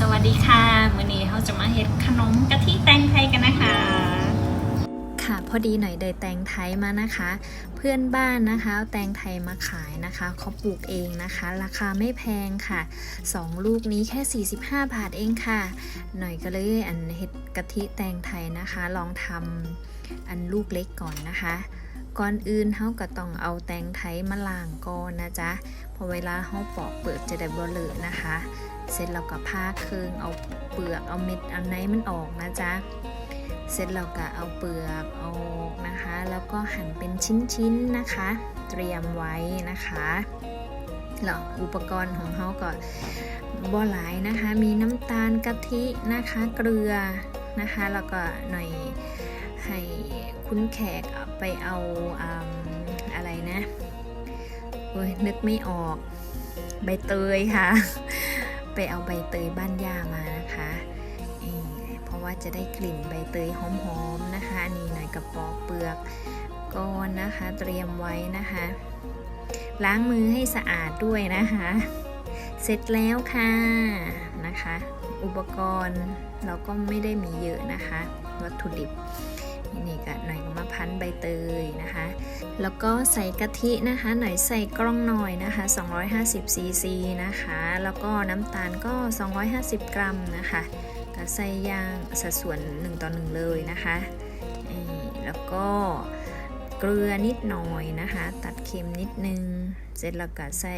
สวัสดีค่ะมื้อนี้เราจะมาเฮ็ดขนมกะทิแตงไทยกันนะคะ ค่ะพอดีหน่อยได้แตงไทยมานะคะ เพื่อนบ้านนะคะแตงไทยมาขายนะคะเขาปลูกเองนะคะ ราคาไม่แพงค่ะ 2 ลูกนี้แค่ 45 บาทเองค่ะ หน่อยก็เลยอันเฮ็ดกะทิแตงไทยนะคะ ลองทำอันลูกเล็กก่อนนะคะ ก่อนอื่นเขาก็ต้องเอาแตงไทยมาล้างก่อนนะจ๊ะพอเวลาเขาปอกเปลือกจะได้บ่เลอะนะคะ เสร็จเราก็ผ้าเครื่องเอาเปลือกเอาเม็ดอันไหนมันออกนะจ๊ะเสร็จเราก็เอาเปลือกเอาอกนะคะ แล้วก็หั่นเป็นชิ้นๆนะคะ เตรียมไว้นะคะแล้วอุปกรณ์ของเขาก็บ่หลายนะคะ มีน้ำตาลกะทินะคะ เกลือ นะคะ แล้วก็หน่อยให้คุณแขกไปเอาอะไรนะโอ้ยนึกไม่ออก ใบเตยค่ะ ไปเอาใบเตยบ้านย่ามานะคะเอ่อเพราะว่าจะได้กลิ่นใบเตยหอมๆนะคะอันนี้หน่อยกระปอกเปลือกก้อนนะคะ เตรียมไว้นะคะ ล้างมือให้สะอาดด้วยนะคะ เสร็จแล้วค่ะนะคะ อุปกรณ์เราก็ไม่ได้มีเยอะนะคะ วัตถุดิบนี่ก็หน่อยก็มาพันใบเตยนะคะ แล้วก็ใส่กะทินะคะ หน่อยใส่กล้องหน่อยนะคะ 250ซีซีนะคะ แล้วก็น้ำตาลก็ 250 กรัมนะคะก็ใส่ย่างสัดส่วน 1 ต่อ 1 เลยนะคะนี่แล้วก็ เกลือนิดหน่อยนะคะ ตัดเค็มนิดนึง เสร็จแล้วก็ใส่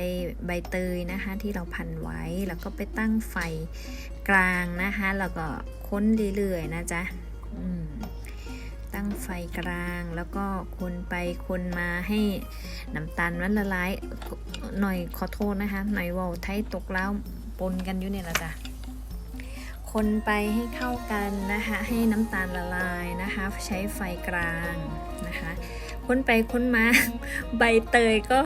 ใบเตยนะคะ ที่เราพันไว้แล้วก็ไปตั้งไฟกลางนะคะ แล้วก็ค้นเรื่อยๆนะจ๊ะตั้งไฟกลางแล้วก็คนไปคนมาให้น้ำตาลมันละลายหน่อยขอโทษนะคะ หน่อยว่าไทยตกแล้วปนกันอยู่เนี่ยละจ้ะ คนไปให้เข้ากันนะคะ ให้น้ำตาลละลายนะคะ ใช้ไฟกลางนะคะคนไปคนมาใบเตยก็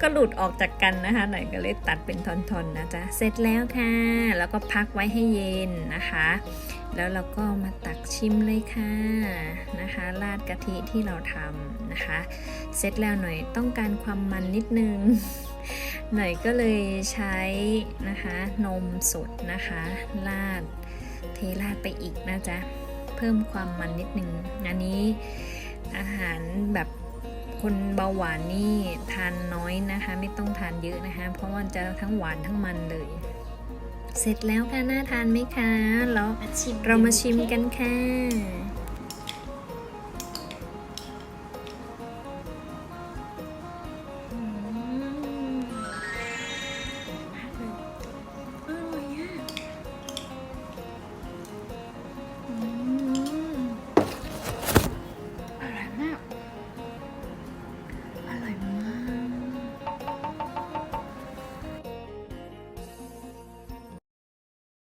ก็หลุดออกจากกันนะคะ หน่อยก็เลยตัดเป็นท่อนๆนะจ๊ะ เสร็จแล้วค่ะ แล้วก็พักไว้ให้เย็นนะคะ แล้วเราก็มาตักชิมเลยค่ะนะคะ ราดกะทิที่เราทำนะคะ เสร็จแล้วหน่อยต้องการความมันนิดนึง หน่อยก็เลยใช้นะคะนมสดนะคะราดเทราดไปอีกนะจ๊ะเพิ่มความมันนิดนึงอันนี้อาหารแบบคนเบาหวานนี่ทานน้อยนะคะ ไม่ต้องทานเยอะนะคะ เพราะว่าจะทั้งหวานทั้งมันเลย เสร็จแล้วค่ะน่าทานไหมคะแล้วเรามาชิมกันค่ะ